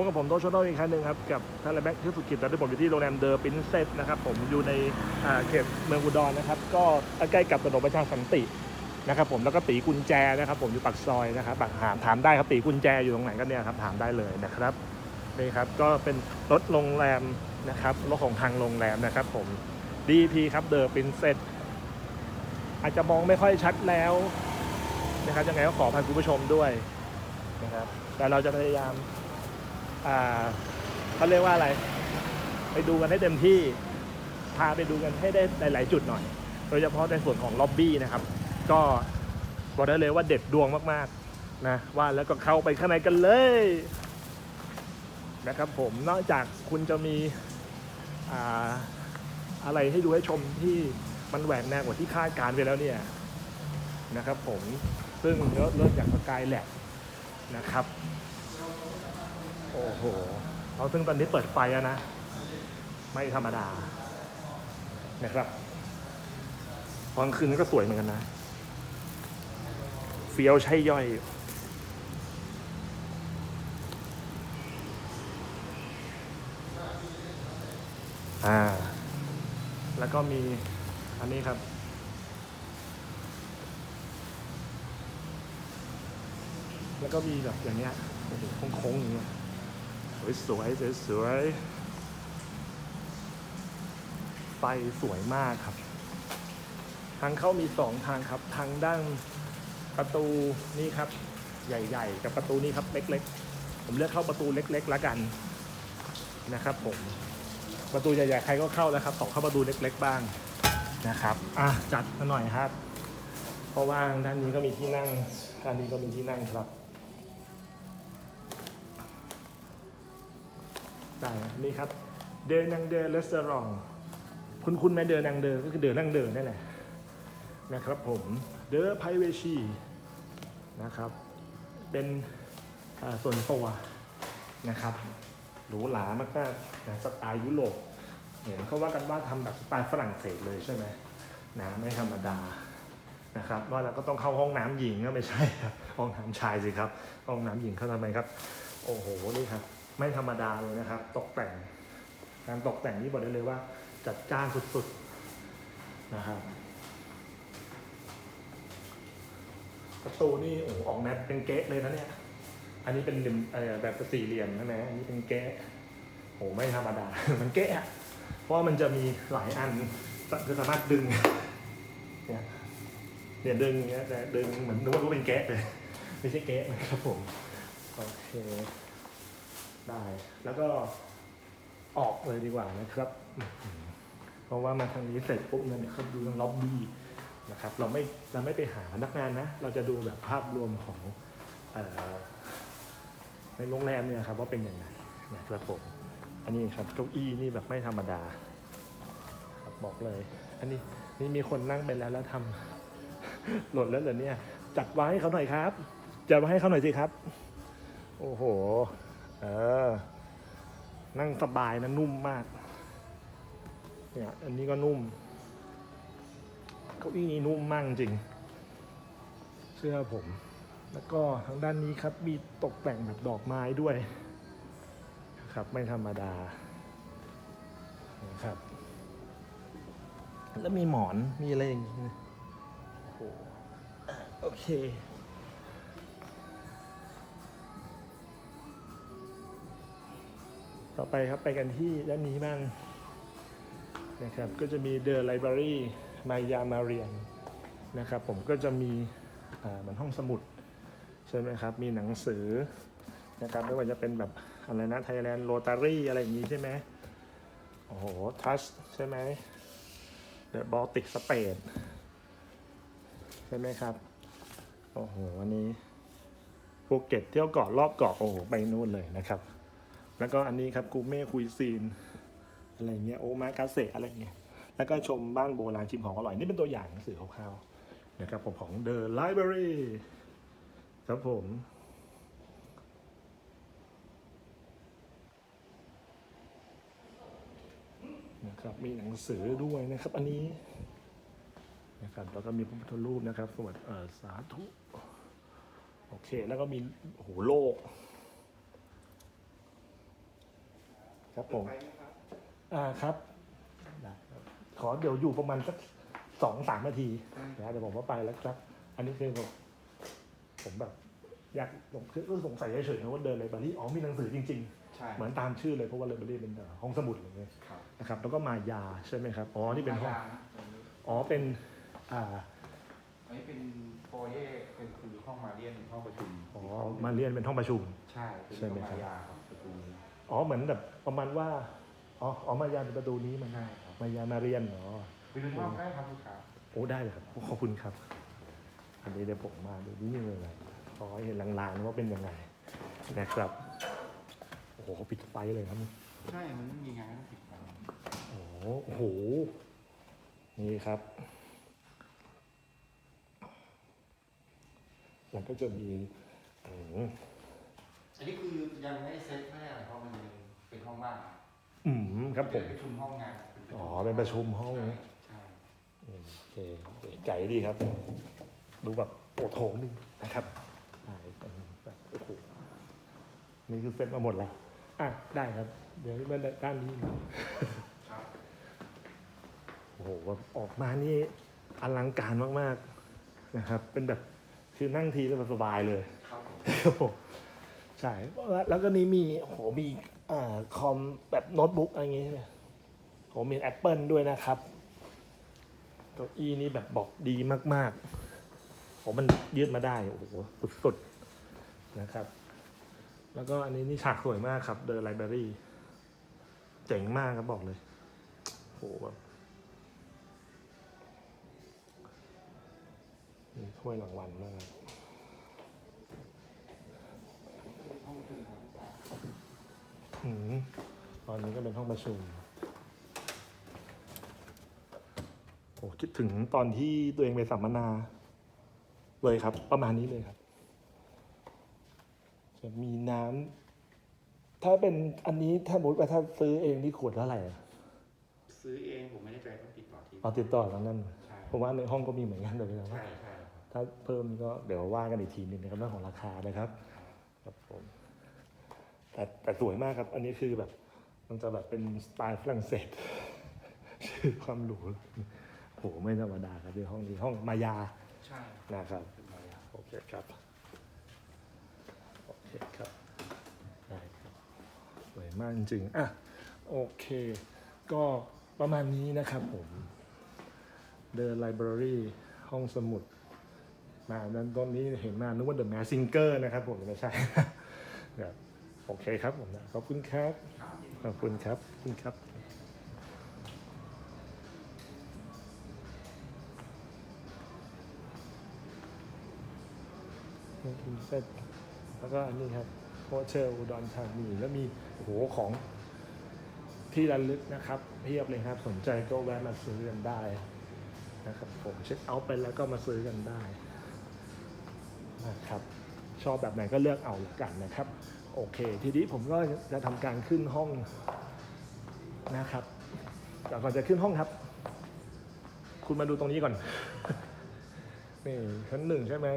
พบกับผมโตชโนอีกครั้งหนึ่งครับ กับท่านและแบ็คที่สุกิจตอนที่ผมอยู่ที่โรงแรมเดอร์ปินเซสนะครับผมอยู่ในเขตเมืองอุดรนะครับ ก็ใกล้กับถนนประชาสันตินะครับผมแล้วก็ตีกุญแจนะครับ ผมอยู่ปากซอยนะครับปากถามถามได้ครับตีกุญแจอยู่ตรงไหนกันเนี่ยครับถามได้เลยนะครับนี่ครับก็เป็นรถโรงแรมนะครับรถของทางโรงแรมนะครับผม DP ครับเดอร์ปินเซสอาจจะมองไม่ค่อยชัดแล้วนะครับยังไงก็ขออภัยคุณผู้ชมด้วยนะครับแต่เราจะพยายาม อ่าเขาเรียกว่าอะไร ไปดูกันให้เต็มที่พาไปดูกันให้ได้หลาย ๆ จุดหน่อย โดยเฉพาะในส่วนของล็อบบี้นะครับ ก็บอกได้เลยว่าเด็ดดวงมากๆนะว่าแล้วก็เข้าไปข้างในกันเลยนะครับผมนอกจากคุณจะมีอ่าอะไรให้ดูให้ชมที่มันแหวกแนวกว่าที่คาดการไปแล้วเนี่ยนะครับผมซึ่งเริ่มเริ่มจากสกายแลบนะครับ โอ้โหเอาซึ่งตอนนี้เปิดไฟแล้วนะ ไม่ธรรมดา นะครับตอนคืนก็สวยเหมือนกันนะเฟี้ยวใช่ย่อย อ่า แล้วก็มีอันนี้ครับแล้วก็มีแบบอย่างเงี้ยโอ้โหโค้งๆอย่างเงี้ย สวยสวยสวยสวยไฟสวยมากครับ ทางเข้ามีสองทางครับ ทางด้านประตูนี่ครับ ใหญ่ ๆ กับประตูนี้ครับเล็ก ๆ ผมเลือกเข้าประตูเล็ก ๆ แล้วกันนะครับ ผมประตูใหญ่ๆใครก็เข้าแล้วครับสอเข้าประตูเล็ก ๆ บ้างนะครับอะจัดมาหน่อยครับ เพราะว่าด้านนี้ก็มีที่นั่งด้านนี้ก็มีที่นั่งครับ ได้นี่ครับ เดอนังเดอรีสอร์ทคุณคุณไหมเดอนังเดอก็คือเดอนังเดอนั่นแหละนะครับผมเดอไพเวชีนะครับ เป็นส่วนตัวนะครับหรูหรามากๆนะสไตล์ยุโรปเห็นเขาว่ากันว่าทำแบบสไตล์ฝรั่งเศสเลยใช่ไหมนะไม่ธรรมดานะครับว่าเราก็ต้องเข้าห้องน้ำหญิงก็ไม่ใช่ครับห้องน้ำชายสิครับ ห้องน้ำหญิงเข้าทำไมครับ โอ้โหนี่ครับ ไม่ธรรมดาเลยนะครับ ตกแต่ง การตกแต่งนี่บอกได้เลยว่า จัดจ้านสุดๆนะครับประตูนี่โอ้โหออกแนวเป็นเก๊ะเลยนะเนี่ย อันนี้เป็นริมเอ่อแบบสี่เหลี่ยมใช่ไหมอันนี้เป็นเก๊ะโอ้โหไม่ธรรมดา มันเก๊ะเพราะว่ามันจะมีหลายอันคือสามารถดึงเนี่ยเนี่ยดึงเงี้ยแต่ดึงเหมือนนึกว่าเป็นแกะเลย ไม่ใช่แกะนะครับผม โอเค ได้ แล้วก็ออกเลยดีกว่านะครับ เพราะว่ามาทางนี้เสร็จปุ๊บเนี่ยเขาดูทางล็อบบี้นะครับ เราไม่เราไม่ไปหาพนักงานนะ เราจะดูแบบภาพรวมของอในโรงแรมเนี่ยครับว่าเป็นยังไงนะครับผม อันนี้ครับเก้าอี้นี่แบบไม่ธรรมดาครับบอกเลย อันนี้นี่มีคนนั่งไปแล้วแล้วทำหล่นแล้วเหรอเนี่ย จัดไว้ให้เขาหน่อยครับ จัดไว้ให้เขาหน่อยสิครับ โอ้โห เออ นั่งสบายนะนุ่มมาก เนี่ยอันนี้ก็นุ่ม เก้าอี้นี้นุ่มมากจริงเสื้อผม แล้วก็ทางด้านนี้ครับมีตกแต่งแบบดอกไม้ด้วย ครับไม่ธรรมดานะครับ แล้วมีหมอนมีอะไรอย่างนี้โอ้โหโอเค ต่อไปครับไปกันที่ด้านนี้บ้างนะครับก็จะมี The Library Maya Marian นนะครับผมก็จะมีเหมือนห้องสมุดใช่ไหมครับมีหนังสือนะครับไม่ว่าจะเป็นแบบอะไรนะ Thailand Rotary อะไรอย่างนี้ใช่ไหมโอ้โห Touch ใช่ไหม The Baltic Spade ใช่ไหมครับ โอ้โหอันนี้ภูเก็ตเที่ยวเกาะรอบเกาะโอ้โหไปนู่นเลยนะครับ แล้วก็อันนี้ครับกูเม่คุยซีน อะไรเงี้ยโอมากาเซอะไรเงี้ยแล้วก็ชมบ้านโบราณชิมของอร่อย นี่เป็นตัวอย่างหนังสือคร่าวๆนะครับผมของ The Library ครับผมนะครับมีหนังสือด้วยนะครับอันนี้นะครับแล้วก็มีพระพุทธรูปนะครับสวัสดีเอ่อสาธุ โอเค แล้วก็มีโหโลก ครับผมไปไหมครับอ่าครับได้ครับ ขอเดี๋ยวอยู่ประมาณสักสองสามนาทีได้นะเดี๋ยวผมก็ไปแล้วครับ อันนี้คือผมผมแบบ อยากผมคือสงสัยเฉยๆนะว่าเดินไลบรารีอ๋อมีหนังสือจริง ใช่ๆ เหมือนตามชื่อเลยเพราะว่าไลบรารีเป็นห้องสมุดอะไรเงี้ยครับนะครับ แล้วก็มายาใช่ไหมครับอ๋อนี่เป็นห้องมายานะตรงนี้อ๋อเป็นอ่าอันนี้เป็นโฟเย่เป็นคือห้องมาเรียนห้องประชุมอ๋อมาเรียนเป็นห้องประชุม ใช่เป็นใช่ไหมห้องครับ มายาครับประตูนี้ อ๋อเหมือนแบบประมาณว่า อ๋ออ๋อมายาเป็นประตูนี้มันใช่ครับ มายามาเรียนอ๋อไปดูห้องได้ครับลูกค้าโอ้ได้เลยครับขอบคุณครับ อันนี้เดี๋ยวผมมาดูนี่เลยขอให้เห็นลางๆว่าเป็นยังไงนะครับโอ้โหปิดไฟเลยครับ ใช่มันไม่มีงานต้องปิดไฟโอ้โหโอ้โห นี่ครับแล้วก็จะมีอืมอันนี้คือยังไม่ได้เซ็ตไม่ได้อะไรเพราะมันยังเป็น ห้องว่างอืมครับผม เป็นประชุมห้องงานเป็นประชุมอ๋อ เป็นประชุมห้องใช่ใช่อืมโอเคไก่ดีครับ ดูแบบโอโถงหนึงนะครับได้แบบโอ้โหนี่คือเซ็ตมาหมดแล้วอะ ได้ครับ เดี๋ยวมาด้านนี้ครับโอ้โหแบบออกมานี่อลังการมากๆนะครับ เป็นแบบคือนั่งทีสบายๆเลย ครับผม ครับผมใช่แล้วแล้วก็นี้มีโอ้โหมี อ่าคอมแบบโน้ตบุ๊กอะไรอย่างเงี้ยใช่ไหมมีแอปเปิลด้วยนะครับเก้าอี้นี่แบบบอกดีมากๆโหมันยืดมาได้ โอ้โห สุดๆ นะครับ แล้วก็อันนี้นี่ฉากสวยมากครับเดอะไลบรารีเจ๋งมากครับบอกเลยโหแบบมีถ้วยรางวัลมาก ห้องประชุมครับ อืมตอนนี้ก็เป็นห้องประชุมโอ้คิดถึงตอนที่ตัวเองไปสัมมนา เลยครับ ประมาณนี้เลยครับ จะมีน้ำถ้าเป็นอันนี้ถ้าสมมติว่าถ้าซื้อเองนี่ขวดเท่าไหร่อะซื้อเองผมไม่ได้ใจต้องติดต่อที่เอาติดต่อแล้วนั่นใช่เพราะว่าในห้องก็มีเหมือนกันเลยนะว่าใช่ใช่ครับถ้าเพิ่มก็เดี๋ยวว่ากันอีกทีหนึงนะครับเรื่องของราคานะครับครับผม แต่แต่สวยมากครับ อันนี้คือแบบ มันจะแบบเป็นสไตล์ฝรั่งเศสชื่อความหรูโหไม่ธรรมดาครับในห้องนี้ห้องมายาใช่นะครับเป็นมายาโอเคครับโอเคครับได้ครับสวยมากจริงๆอะโอเค ก็ประมาณนี้นะครับผมเดินไลบรารีห้องสมุดมาด้านต้นนี้เห็นมานึกว่า The m a s s Singer นะครับผมไม่ใช่ครับ โอเคครับผมนะขอบคุณครับ ขอบคุณครับคุณครับนี่คือเซตแล้วก็อันนี้ครับโฮเทลอุดรธานีแล้วมีโหของที่ระลึกนะครับเพียบเลยครับสนใจก็แวะมาซื้อกันได้นะครับผมเช็คเอาท์ไปแล้วก็มาซื้อกันได้นะครับ อบแบบไหนก็เลือกเอาละกันนะครับ โอเค ทีนี้ผมก็จะทำการขึ้นห้องนะครับแต่ก่อนจะขึ้นห้องครับ คุณมาดูตรงนี้ก่อน นี่ชั้นหนึ่งใช่ไหม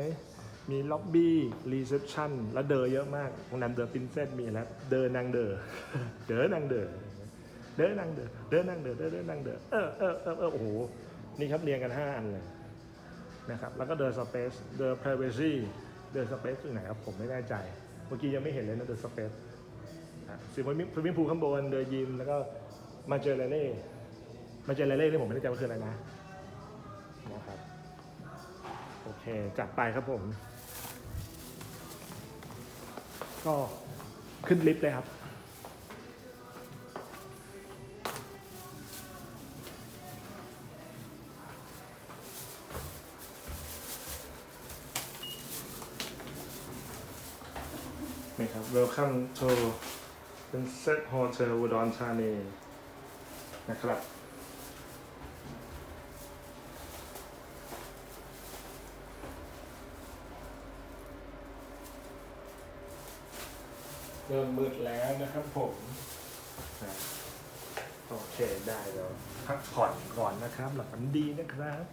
มีล็อบบี้ รีเซพชันแล้วเดอเยอะมากโรงแรมเดอปินเซตมีแล้ว เดอนางเดอ เดอนางเดอ เดอนางเดอ เดอนางเดอ เดอนางเดอ เออเออเออเออโอ้โห นี่ครับเรียงกันห้าอันเลยนะครับ แล้วก็เดอสเปซ เดอ privacy เเดอสเปซอยู่ไหนครับ ผมไม่แน่ใจ เมื่อกี้ยังไม่เห็นเลยนะเดอสเปซสิบวิมสวิมพูข้างบนเดอยิมแล้วก็มาเจอเรเล่มาเจอเรเล่ที่ผมไม่แน่ใจว่าคืออะไรนะนะครับโอเคจัดไปครับผม ก็ขึ้นลิฟต์เลยครับ นี่ครับ Welcome to Princess Hotel อุดรธานีนะครับ เริ่มมืดแล้วนะครับผมนะโอเคได้เดี๋ยวพักผ่อนก่อนนะครับ หลับฝันดีนะครับ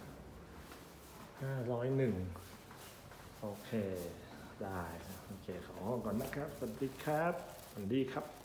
ห้าร้อยหนึ่งโอเค ได้โอเคขอห้องก่อนนะครับสวัสดีครับสวัสดีครับ